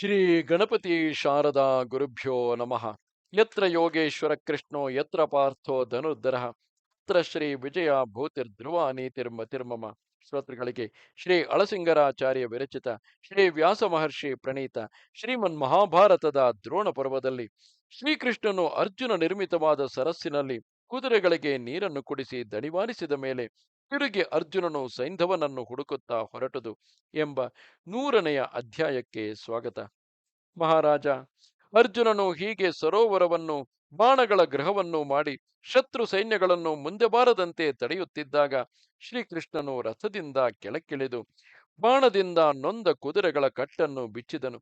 ಶ್ರೀ ಗಣಪತಿ ಶಾರದಾ ಗುರುಭ್ಯೋ ನಮಃ. ಯತ್ರ ಯೋಗೇಶ್ವರ ಕೃಷ್ಣೋ, ಯತ್ರ ಪಾರ್ಥೋ ಧನುರ್ಧರ, ಯತ್ರ ಶ್ರೀ ವಿಜಯ ಭೂತಿರ್ಧ್ರುವ ನೀತಿರ್ಮತಿರ್ಮಮ ಶ್ರೋತೃಗಳಿಗೆ ಶ್ರೀ ಅಳಸಿಂಗರಾಚಾರ್ಯ ವಿರಚಿತ, ಶ್ರೀ ವ್ಯಾಸ ಮಹರ್ಷಿ ಪ್ರಣೀತ, ಶ್ರೀಮನ್ ಮಹಾಭಾರತದ ದ್ರೋಣ ಪರ್ವದಲ್ಲಿ, ಶ್ರೀಕೃಷ್ಣನು ಅರ್ಜುನ ನಿರ್ಮಿತವಾದ ಸರಸ್ಸಿನಲ್ಲಿ ಕುದುರೆಗಳಿಗೆ ನೀರನ್ನು ಕುಡಿಸಿ ದಣಿವಾರಿಸಿದ ಮೇಲೆ ತಿರುಗಿ ಅರ್ಜುನನು ಸೈಂಧವನನ್ನು ಹುಡುಕುತ್ತಾ ಹೊರಟುದು ಎಂಬ ನೂರನೆಯ ಅಧ್ಯಾಯಕ್ಕೆ ಸ್ವಾಗತ. ಮಹಾರಾಜ, ಅರ್ಜುನನು ಹೀಗೆ ಸರೋವರವನ್ನು, ಬಾಣಗಳ ಗ್ರಹವನ್ನು ಮಾಡಿ ಶತ್ರು ಸೈನ್ಯಗಳನ್ನು ಮುಂದೆ ಬಾರದಂತೆ ತಡೆಯುತ್ತಿದ್ದಾಗ ಶ್ರೀಕೃಷ್ಣನು ರಥದಿಂದ ಕೆಳಕ್ಕಿಳಿದು ಬಾಣದಿಂದ ನೊಂದ ಕುದುರೆಗಳ ಕಟ್ಟನ್ನು ಬಿಚ್ಚಿದನು.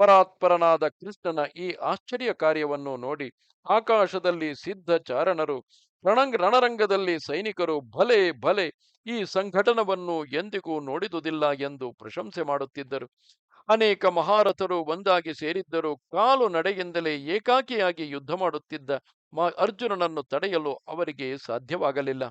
ಪರಾತ್ಪರನಾದ ಕೃಷ್ಣನ ಈ ಆಶ್ಚರ್ಯ ಕಾರ್ಯವನ್ನು ನೋಡಿ ಆಕಾಶದಲ್ಲಿ ಸಿದ್ಧ ಚಾರಣರು ರಣಂಗ್ ರಣರಂಗದಲ್ಲಿ ಸೈನಿಕರು ಭಲೆ ಭಲೆ ಈ ಸಂಘಟನವನ್ನು ಎಂದಿಗೂ ನೋಡಿದುದಿಲ್ಲ ಎಂದು ಪ್ರಶಂಸೆ ಮಾಡುತ್ತಿದ್ದರು. ಅನೇಕ ಮಹಾರಥರು ಒಂದಾಗಿ ಸೇರಿದ್ದರೂ ಕಾಲು ನಡೆಯಿಂದಲೇ ಏಕಾಕಿಯಾಗಿ ಯುದ್ಧ ಮಾಡುತ್ತಿದ್ದ ಅರ್ಜುನನನ್ನು ತಡೆಯಲು ಅವರಿಗೆ ಸಾಧ್ಯವಾಗಲಿಲ್ಲ.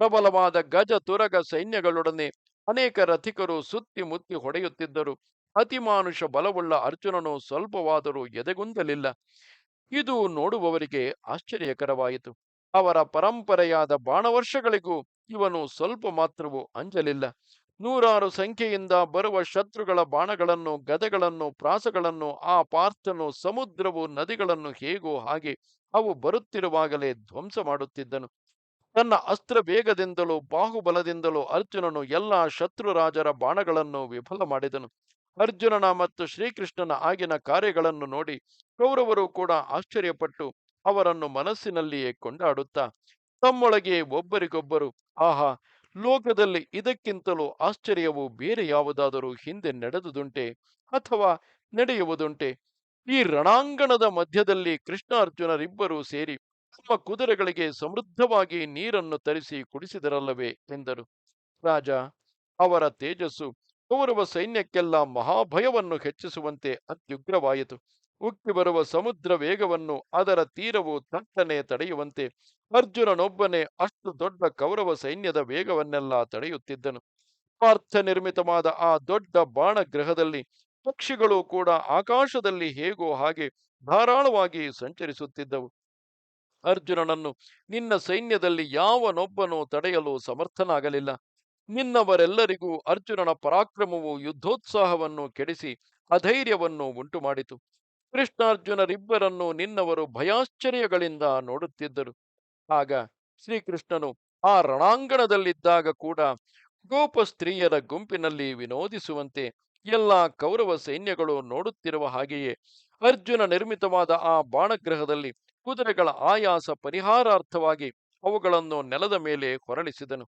ಪ್ರಬಲವಾದ ಗಜ ತುರಗ ಸೈನ್ಯಗಳೊಡನೆ ಅನೇಕ ರಥಿಕರು ಸುತ್ತಿ ಮುತ್ತಿ ಹೊಡೆಯುತ್ತಿದ್ದರು. ಅತಿಮಾನುಷ ಬಲವುಳ್ಳ ಅರ್ಜುನನು ಸ್ವಲ್ಪವಾದರೂ ಎದೆಗುಂದಲಿಲ್ಲ. ಇದು ನೋಡುವವರಿಗೆ ಆಶ್ಚರ್ಯಕರವಾಯಿತು. ಅವರ ಪರಂಪರೆಯಾದ ಬಾಣವರ್ಷಗಳಿಗೂ ಇವನು ಸ್ವಲ್ಪ ಮಾತ್ರವೂ ಅಂಜಲಿಲ್ಲ. ನೂರಾರು ಸಂಖ್ಯೆಯಿಂದ ಬರುವ ಶತ್ರುಗಳ ಬಾಣಗಳನ್ನು, ಗದೆಗಳನ್ನು, ಪ್ರಾಸಗಳನ್ನು, ಆ ಪಾರ್ಥನು, ಸಮುದ್ರವು, ನದಿಗಳನ್ನು ಹೇಗೋ ಹಾಗೆ ಅವು ಬರುತ್ತಿರುವಾಗಲೇ ಧ್ವಂಸ ಮಾಡುತ್ತಿದ್ದನು. ತನ್ನ ಅಸ್ತ್ರ ವೇಗದಿಂದಲೂ ಬಾಹುಬಲದಿಂದಲೂ ಅರ್ಜುನನು ಎಲ್ಲಾ ಶತ್ರು ರಾಜರ ಬಾಣಗಳನ್ನು ವಿಫಲ ಮಾಡಿದನು. ಅರ್ಜುನನ ಮತ್ತು ಶ್ರೀಕೃಷ್ಣನ ಆಗಿನ ಕಾರ್ಯಗಳನ್ನು ನೋಡಿ ಕೌರವರು ಕೂಡ ಆಶ್ಚರ್ಯಪಟ್ಟು ಅವರನ್ನು ಮನಸ್ಸಿನಲ್ಲಿಯೇ ಕೊಂಡಾಡುತ್ತಾ ತಮ್ಮೊಳಗೆ ಒಬ್ಬರಿಗೊಬ್ಬರು, ಆಹಾ, ಲೋಕದಲ್ಲಿ ಇದಕ್ಕಿಂತಲೂ ಆಶ್ಚರ್ಯವು ಬೇರೆ ಯಾವುದಾದರೂ ಹಿಂದೆ ನಡೆದುದುಂಟೆ ಅಥವಾ ನಡೆಯುವುದುಂಟೆ? ಈ ರಣಾಂಗಣದ ಮಧ್ಯದಲ್ಲಿ ಕೃಷ್ಣಾರ್ಜುನರಿಬ್ಬರೂ ಸೇರಿ ತಮ್ಮ ಕುದುರೆಗಳಿಗೆ ಸಮೃದ್ಧವಾಗಿ ನೀರನ್ನು ತರಿಸಿ ಕುಡಿಸಿದರಲ್ಲವೇ? ಎಂದರು. ರಾಜ, ಅವರ ತೇಜಸ್ಸು, ಕೌರವ ಸೈನ್ಯಕ್ಕೆಲ್ಲ ಮಹಾಭಯವನ್ನು ಹೆಚ್ಚಿಸುವಂತೆ ಅತ್ಯುಗ್ರವಾಯಿತು. ಉಕ್ಕಿ ಬರುವ ಸಮುದ್ರ ವೇಗವನ್ನು ಅದರ ತೀರವು ತಟ್ಟನೆ ತಡೆಯುವಂತೆ ಅರ್ಜುನನೊಬ್ಬನೇ ಅಷ್ಟು ದೊಡ್ಡ ಕೌರವ ಸೈನ್ಯದ ವೇಗವನ್ನೆಲ್ಲ ತಡೆಯುತ್ತಿದ್ದನು. ಪಾರ್ಥ ನಿರ್ಮಿತವಾದ ಆ ದೊಡ್ಡ ಬಾಣಗ್ರಹದಲ್ಲಿ ಪಕ್ಷಿಗಳು ಕೂಡ ಆಕಾಶದಲ್ಲಿ ಹೇಗೋ ಹಾಗೆ ಧಾರಾಳವಾಗಿ ಸಂಚರಿಸುತ್ತಿದ್ದವು. ಅರ್ಜುನನನ್ನು ನಿನ್ನ ಸೈನ್ಯದಲ್ಲಿ ಯಾವನೊಬ್ಬನೂ ತಡೆಯಲು ಸಮರ್ಥನಾಗಲಿಲ್ಲ. ನಿನ್ನವರೆಲ್ಲರಿಗೂ ಅರ್ಜುನನ ಪರಾಕ್ರಮವು ಯುದ್ಧೋತ್ಸಾಹವನ್ನು ಕೆಡಿಸಿ ಅಧೈರ್ಯವನ್ನು ಉಂಟು ಮಾಡಿತು ಕೃಷ್ಣಾರ್ಜುನರಿಬ್ಬರನ್ನು ನಿನ್ನವರು ಭಯಾಶ್ಚರ್ಯಗಳಿಂದ ನೋಡುತ್ತಿದ್ದರು. ಆಗ ಶ್ರೀಕೃಷ್ಣನು ಆ ರಣಾಂಗಣದಲ್ಲಿದ್ದಾಗ ಕೂಡ ಗೋಪ ಸ್ತ್ರೀಯರ ಗುಂಪಿನಲ್ಲಿ ವಿನೋದಿಸುವಂತೆ ಎಲ್ಲ ಕೌರವ ಸೈನ್ಯಗಳು ನೋಡುತ್ತಿರುವ ಹಾಗೆಯೇ ಅರ್ಜುನ ನಿರ್ಮಿತವಾದ ಆ ಬಾಣಗ್ರಹದಲ್ಲಿ ಕುದುರೆಗಳ ಆಯಾಸ ಪರಿಹಾರಾರ್ಥವಾಗಿ ಅವುಗಳನ್ನು ನೆಲದ ಮೇಲೆ ಹೊರಳಿಸಿದನು.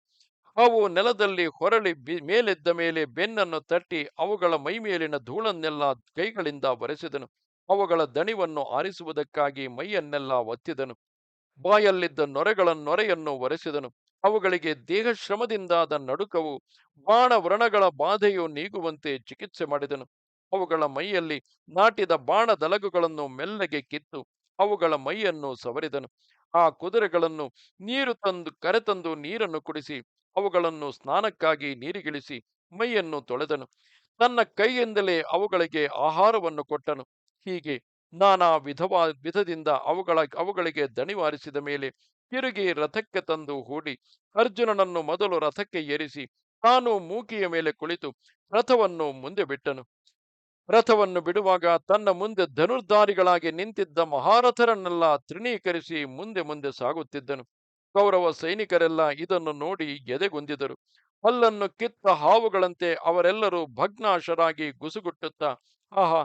ಅವು ನೆಲದಲ್ಲಿ ಹೊರಳಿ ಮೇಲೆದ್ದ ಮೇಲೆ ಬೆನ್ನನ್ನು ತಟ್ಟಿ ಅವುಗಳ ಮೈಮೇಲಿನ ಧೂಳನ್ನೆಲ್ಲ ಕೈಗಳಿಂದ ಒರೆಸಿದನು. ಅವುಗಳ ದಣಿವನ್ನು ಆರಿಸುವುದಕ್ಕಾಗಿ ಮೈಯನ್ನೆಲ್ಲ ಒತ್ತಿದನು. ಬಾಯಲ್ಲಿದ್ದ ನೊರೆಗಳ ನೊರೆಯನ್ನು ಒರೆಸಿದನು. ಅವುಗಳಿಗೆ ದೇಹಶ್ರಮದಿಂದಾದ ನಡುಕವು ಬಾಣ ವ್ರಣಗಳ ಬಾಧೆಯು ನೀಗುವಂತೆ ಚಿಕಿತ್ಸೆ ಮಾಡಿದನು. ಅವುಗಳ ಮೈಯಲ್ಲಿ ನಾಟಿದ ಬಾಣ ದಲಗುಗಳನ್ನು ಮೆಲ್ಲಗೆ ಕಿತ್ತು, ಅವುಗಳ ಮೈಯನ್ನು ಸವರಿದನು. ಆ ಕುದುರೆಗಳನ್ನು ನೀರು ತಂದು ಕರೆತಂದು ನೀರನ್ನು ಕುಡಿಸಿ, ಅವುಗಳನ್ನು ಸ್ನಾನಕ್ಕಾಗಿ ನೀರಿಗಿಳಿಸಿ ಮೈಯನ್ನು ತೊಳೆದನು. ತನ್ನ ಕೈಯಿಂದಲೇ ಅವುಗಳಿಗೆ ಆಹಾರವನ್ನು ಕೊಟ್ಟನು. ಹೀಗೆ ನಾನಾ ವಿಧವಾ, ವಿಧದಿಂದ ಅವುಗಳ, ಅವುಗಳಿಗೆ ದಣಿವಾರಿಸಿದ ಮೇಲೆ ತಿರುಗಿ ರಥಕ್ಕೆ ತಂದು ಹೂಡಿ ಅರ್ಜುನನನ್ನು ಮೊದಲು ರಥಕ್ಕೆ ಏರಿಸಿ ತಾನು ಮೂಕಿಯ ಮೇಲೆ ಕುಳಿತು ರಥವನ್ನು ಮುಂದೆ ಬಿಟ್ಟನು. ರಥವನ್ನು ಬಿಡುವಾಗ ತನ್ನ ಮುಂದೆ ಧನುರ್ಧಾರಿಗಳಾಗಿ ನಿಂತಿದ್ದ ಮಹಾರಥರನ್ನೆಲ್ಲ ತೃಣೀಕರಿಸಿ ಮುಂದೆ ಮುಂದೆ ಸಾಗುತ್ತಿದ್ದನು. ಕೌರವ ಸೈನಿಕರೆಲ್ಲ ಇದನ್ನು ನೋಡಿ ಎದೆಗುಂದಿದರು. ಹಲ್ಲನ್ನು ಕಿತ್ತ ಹಾವುಗಳಂತೆ ಅವರೆಲ್ಲರೂ ಭಗ್ನಾಶರಾಗಿ ಗುಸುಗುಟ್ಟುತ್ತಾ, ಆಹಾ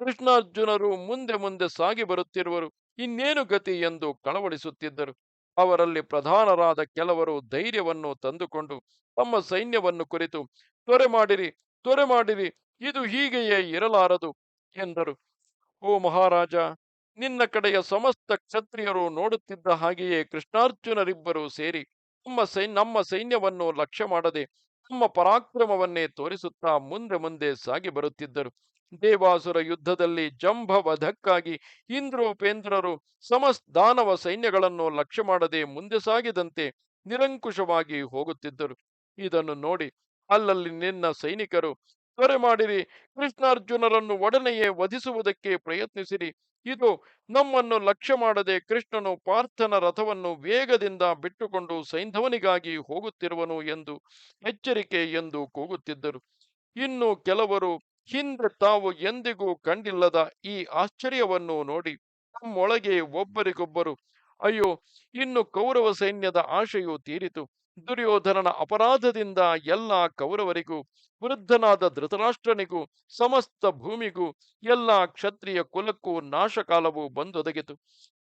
ಕೃಷ್ಣಾರ್ಜುನರು ಮುಂದೆ ಮುಂದೆ ಸಾಗಿ ಬರುತ್ತಿರುವರು. ಇನ್ನೇನು ಗತಿ ಎಂದು ಕಳವಳಿಸುತ್ತಿದ್ದರು. ಅವರಲ್ಲಿ ಪ್ರಧಾನರಾದ ಕೆಲವರು ಧೈರ್ಯವನ್ನು ತಂದುಕೊಂಡು ತಮ್ಮ ಸೈನ್ಯವನ್ನು ಕುರಿತು, ತ್ವರೆ ಮಾಡಿರಿ ತ್ವರೆ ಮಾಡಿರಿ, ಇದು ಹೀಗೆಯೇ ಇರಲಾರದು ಎಂದರು. ಓ ಮಹಾರಾಜ, ನಿನ್ನ ಕಡೆಯ ಸಮಸ್ತ ಕ್ಷತ್ರಿಯರು ನೋಡುತ್ತಿದ್ದ ಹಾಗೆಯೇ ಕೃಷ್ಣಾರ್ಜುನರಿಬ್ಬರು ಸೇರಿ ನಮ್ಮ ಸೈ, ನಮ್ಮ ಸೈನ್ಯವನ್ನು ಲಕ್ಷ್ಯ ಮಾಡದೆ, ತಮ್ಮ ಪರಾಕ್ರಮವನ್ನೇ ತೋರಿಸುತ್ತಾ ಮುಂದೆ ಮುಂದೆ ಸಾಗಿ ಬರುತ್ತಿದ್ದರು. ದೇವಾಸುರ ಯುದ್ಧದಲ್ಲಿ ಜಂಭವಧಕ್ಕಾಗಿ ಇಂದ್ರೋಪೇಂದ್ರರು ಸಮಸ್ ದಾನವ ಸೈನ್ಯಗಳನ್ನು ಲಕ್ಷ್ಯ ಮಾಡದೆ ಮುಂದೆ ಸಾಗಿದಂತೆ ನಿರಂಕುಶವಾಗಿ ಹೋಗುತ್ತಿದ್ದರು. ಇದನ್ನು ನೋಡಿ ಅಲ್ಲಲ್ಲಿ ನಿನ್ನ ಸೈನಿಕರು, ತ್ವರೆ ಮಾಡಿರಿ, ಕೃಷ್ಣಾರ್ಜುನರನ್ನು ಒಡನೆಯೇ ವಧಿಸುವುದಕ್ಕೆ ಪ್ರಯತ್ನಿಸಿರಿ. ಇದು ನಮ್ಮನ್ನು ಲಕ್ಷ್ಯ ಮಾಡದೆ ಕೃಷ್ಣನು ಪಾರ್ಥನ ರಥವನ್ನು ವೇಗದಿಂದ ಬಿಟ್ಟುಕೊಂಡು ಸೈಂಧವನಿಗಾಗಿ ಹೋಗುತ್ತಿರುವನು ಎಂದು ಎಚ್ಚರಿಕೆ ಎಂದು ಕೂಗುತ್ತಿದ್ದರು. ಇನ್ನು ಕೆಲವರು ಹಿಂದೆ ತಾವು ಎಂದಿಗೂ ಕಂಡಿಲ್ಲದ ಈ ಆಶ್ಚರ್ಯವನ್ನು ನೋಡಿ ತಮ್ಮೊಳಗೆ ಒಬ್ಬರಿಗೊಬ್ಬರು, ಅಯ್ಯೋ, ಇನ್ನು ಕೌರವ ಸೈನ್ಯದ ಆಶೆಯು ತೀರಿತು. ದುರ್ಯೋಧನನ ಅಪರಾಧದಿಂದ ಎಲ್ಲ ಕೌರವರಿಗೂ, ವೃದ್ಧನಾದ ಧೃತರಾಷ್ಟ್ರನಿಗೂ, ಸಮಸ್ತ ಭೂಮಿಗೂ, ಎಲ್ಲ ಕ್ಷತ್ರಿಯ ಕುಲಕ್ಕೂ ನಾಶಕಾಲವು ಬಂದೊದಗಿತು.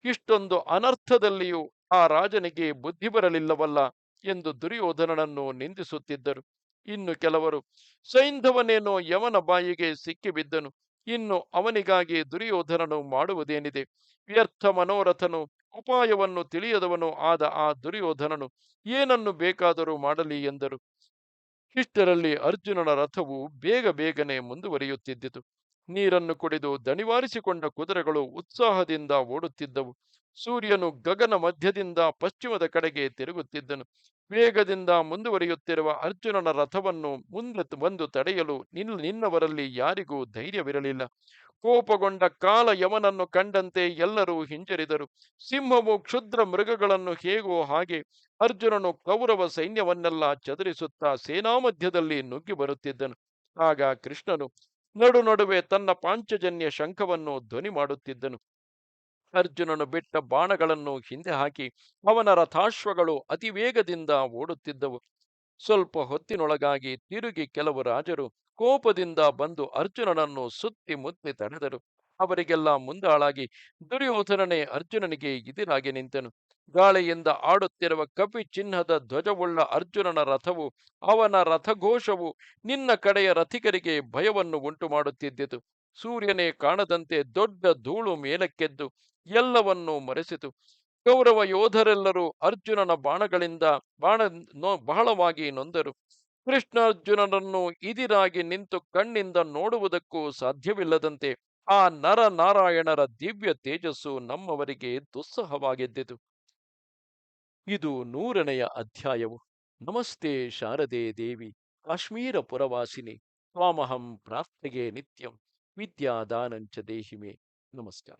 ಇಷ್ಟೊಂದು ಅನರ್ಥದಲ್ಲಿಯೂ ಆ ರಾಜನಿಗೆ ಬುದ್ಧಿ ಬರಲಿಲ್ಲವಲ್ಲ? ಎಂದು ದುರ್ಯೋಧನನನ್ನು ನಿಂದಿಸುತ್ತಿದ್ದರು. ಇನ್ನು ಕೆಲವರು, ಸೈಂಧವನೇನೋ ಯವನ ಬಾಯಿಗೆ ಸಿಕ್ಕಿಬಿದ್ದನು ಇನ್ನು ಅವನಿಗಾಗಿ ದುರ್ಯೋಧನನು ಮಾಡುವುದೇನಿದೆ? ವ್ಯರ್ಥ ಮನೋರಥನು ಉಪಾಯವನ್ನು ತಿಳಿಯದವನು ಆದ ಆ ದುರ್ಯೋಧನನು ಏನನ್ನು ಬೇಕಾದರೂ ಮಾಡಲಿ ಎಂದರು. ಇಷ್ಟರಲ್ಲಿ ಅರ್ಜುನನ ರಥವು ಬೇಗ ಬೇಗನೆ ಮುಂದುವರಿಯುತ್ತಿದ್ದಿತು. ನೀರನ್ನು ಕುಡಿದು ದಣಿವಾರಿಸಿಕೊಂಡ ಕುದುರೆಗಳು ಉತ್ಸಾಹದಿಂದ ಓಡುತ್ತಿದ್ದವು. ಸೂರ್ಯನು ಗಗನ ಮಧ್ಯದಿಂದ ಪಶ್ಚಿಮದ ಕಡೆಗೆ ತಿರುಗುತ್ತಿದ್ದನು. ವೇಗದಿಂದ ಮುಂದುವರಿಯುತ್ತಿರುವ ಅರ್ಜುನನ ರಥವನ್ನು ಮುಂದೆ ಬಂದು ತಡೆಯಲು ನಿನ್ನ ನಿನ್ನವರಲ್ಲಿ ಯಾರಿಗೂ ಧೈರ್ಯವಿರಲಿಲ್ಲ. ಕೋಪಗೊಂಡ ಕಾಲ ಯವನನ್ನು ಕಂಡಂತೆ ಎಲ್ಲರೂ ಹಿಂಜರಿದರು. ಸಿಂಹವು ಕ್ಷುದ್ರ ಮೃಗಗಳನ್ನು ಹೇಗೋ ಹಾಗೆ ಅರ್ಜುನನು ಕೌರವ ಸೈನ್ಯವನ್ನೆಲ್ಲ ಚದುರಿಸುತ್ತಾ ಸೇನಾಮಧ್ಯದಲ್ಲಿ ನುಗ್ಗಿ ಬರುತ್ತಿದ್ದನು. ಆಗ ಕೃಷ್ಣನು ನಡು ನಡುವೆ ತನ್ನ ಪಾಂಚಜನ್ಯ ಶಂಖವನ್ನು ಧ್ವನಿ ಮಾಡುತ್ತಿದ್ದನು. ಅರ್ಜುನನು ಬಿಟ್ಟ ಬಾಣಗಳನ್ನು ಹಿಂದೆ ಹಾಕಿ ಅವನ ರಥಾಶ್ವಗಳು ಅತಿ ವೇಗದಿಂದ ಓಡುತ್ತಿದ್ದವು. ಸ್ವಲ್ಪ ಹೊತ್ತಿನೊಳಗಾಗಿ ತಿರುಗಿ ಕೆಲವು ರಾಜರು ಕೋಪದಿಂದ ಬಂದು ಅರ್ಜುನನನ್ನು ಸುತ್ತಿ ಮುತ್ತಿ ತಡೆದರು. ಅವರಿಗೆಲ್ಲ ಮುಂದಾಳಾಗಿ ದುರ್ಯೋಧನನೇ ಅರ್ಜುನನಿಗೆ ಇದಿರಾಗಿ ನಿಂತನು. ಗಾಳಿಯಿಂದ ಆಡುತ್ತಿರುವ ಕಪಿ ಚಿಹ್ನದ ಧ್ವಜವುಳ್ಳ ಅರ್ಜುನನ ರಥವು ಅವನ ರಥಘೋಷವು ನಿನ್ನ ಕಡೆಯ ರಥಿಕರಿಗೆ ಭಯವನ್ನು ಉಂಟು ಮಾಡುತ್ತಿದ್ದಿತು ಸೂರ್ಯನೇ ಕಾಣದಂತೆ ದೊಡ್ಡ ಧೂಳು ಮೇಲಕ್ಕೆದ್ದು ಎಲ್ಲವನ್ನೂ ಮರೆಸಿತು. ಕೌರವ ಯೋಧರೆಲ್ಲರೂ ಅರ್ಜುನನ ಬಾಣಗಳಿಂದ ಬಾಣ ನೋ ಬಹಳವಾಗಿ ನೊಂದರು. ಕೃಷ್ಣಾರ್ಜುನರನ್ನು ಇದಿರಾಗಿ ನಿಂತು ಕಣ್ಣಿಂದ ನೋಡುವುದಕ್ಕೂ ಸಾಧ್ಯವಿಲ್ಲದಂತೆ ಆ ನರ ನಾರಾಯಣರ ದಿವ್ಯ ತೇಜಸ್ಸು ನಮ್ಮವರಿಗೆ ದುಸ್ಸಹವಾಗಿದ್ದಿತು. ಇದು ನೂರನೆಯ ಅಧ್ಯಾಯವು. ನಮಸ್ತೆ ಶಾರದೆ ದೇವಿ, ಕಾಶ್ಮೀರ ಪುರವಾಸಿನಿ, ತ್ವಾಮಹಂ ಪ್ರಾರ್ಥೆಗೆ ನಿತ್ಯಂ, ವಿದ್ಯಾದಾನಂಚ ದೇಹಿಮೆ. ನಮಸ್ಕಾರ.